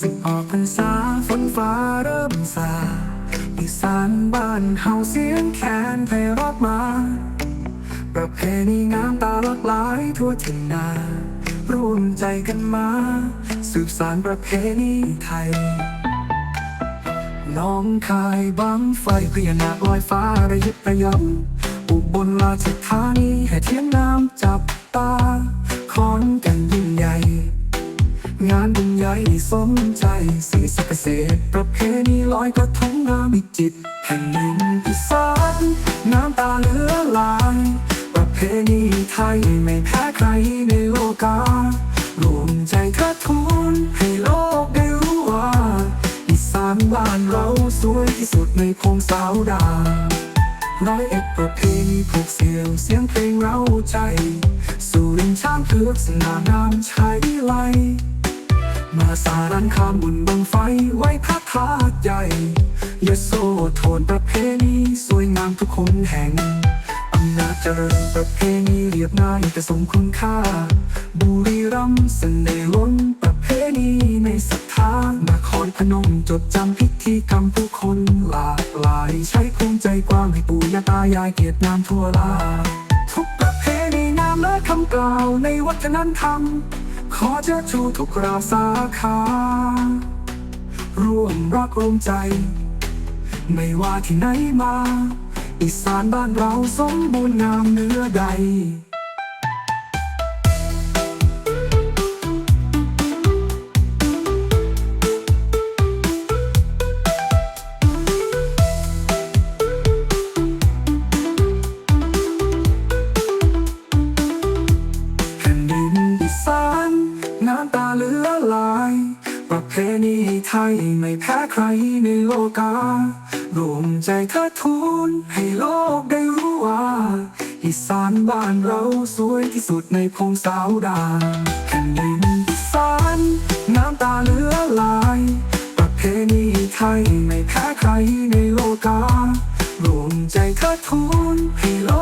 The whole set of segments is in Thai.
สึกออกพรรษาฝนฟ้าเริ่มสาอีสานบ้านเฮาเสียงแคนไพเราะมา ประเพณีงามตาหลากหลายทั่วถิ่นนา ร่วมใจกันมา สืบสานประเพณีไทย น้องคายบังไฟพญานาคลอยฟ้าระยิบระยำอุบลราชธานีให้เทียมน้ำจับตาคอนกันยิ่งใหญ่งานบุญใหญ่สมใจสีสกเกษตร ประเพณีลอยกระทงงามวิจิต แห่งหนึ่งอีสานน้ำตาเหลือหลายประเพณีไทยไม่แพ้ใครในโลการวมใจเทิดทูนให้โลกได้รู้ว่า อีสานบ้านเราสวยที่สุดในพงสาวดาร้อยเอ็ดประเพณีผูกเสียวเสียงเพลงเราใจ สู่ริมช้างเผือกสง่างามชายวิไล มาสารันคามบุญบังไฟไว้พระธาตุใหญ่ยโสโทนประเพณีสวยงามทุกคนแห่งอำนาจเจริญประเพณีเรียบง่ายแต่สมคุณค่า บุรีรัมย์เสน่ห์ล้นประเพณีในศรัทธานครพนมจดจำพิธีกรรมผู้คนหลากหลาย ใช้ภูมิใจกว้างให้ปู่ย่าตายายเกียรติงามทั่วลาทุกประเพณีงามและคำกล่าวในวัฒนธรรม ขอเชิญชูทุกราสาขา ร่วมรักร่วมใจ ไม่ว่าที่ไหนมา อีสานบ้านเราสมบูรณ์งามเนื้อใด น้ำตาเลือหลายประเพณีไทยไม่แพ้ใครในโลการวมใจเทิดทูนให้โลกได้รู้ว่าอีสานบ้านเราสวยที่สุดในพงสาวดาแผ่นดินอีสานน้ำตาเลือหลายประเพณีไทยไม่แพ้ใครในโลการวมใจเทิดทูนให้โลก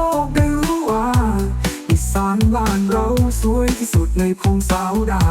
ในพงสาวดา